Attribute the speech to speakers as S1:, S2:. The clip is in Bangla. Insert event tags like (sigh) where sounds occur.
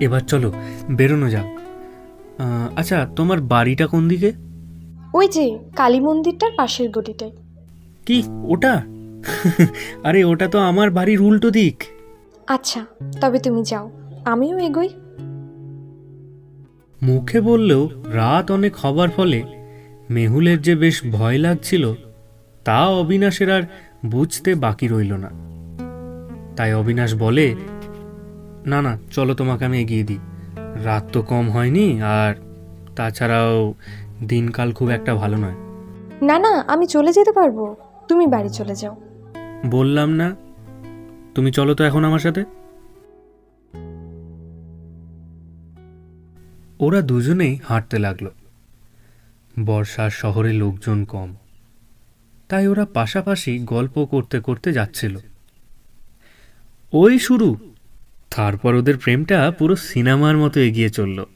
S1: এবার চলো বেরোনো যাক। আচ্ছা তোমার বাড়িটা কোন দিকে?
S2: ওই যে কালী মন্দিরটার পাশের গলিটায়।
S1: কি ওটা? (laughs) আরে ওটা তো আমার বাড়ির উল্টো দিক।
S2: আচ্ছা তবে তুমি যাও আমিও এগোই।
S1: মুখে বললেও রাত অনেক হবার ফলে মেহুলের যে বেশ ভয় লাগছিল তা অবিনাশের আর বুঝতে বাকি রইল না। তাই অবিনাশ বলে না না চলো তোমাকে আমি এগিয়ে দিই। রাত তো কম হয়নি আর তাছাড়াও দিনকাল খুব একটা ভালো নয়।
S2: না না আমি চলে যেতে পারব। তুমি বাড়ি চলে যাও।
S1: বললাম না। তুমি চলো তো এখন আমার সাথে। ওরা দুজনেই হাঁটতে লাগল। বর্ষার শহরে লোকজন কম। তাই ওরা পাশাপাশি গল্প করতে করতে যাচ্ছিল। ওই শুরু। তারপর ওদের প্রেমটা পুরো সিনেমার মতো এগিয়ে চলল।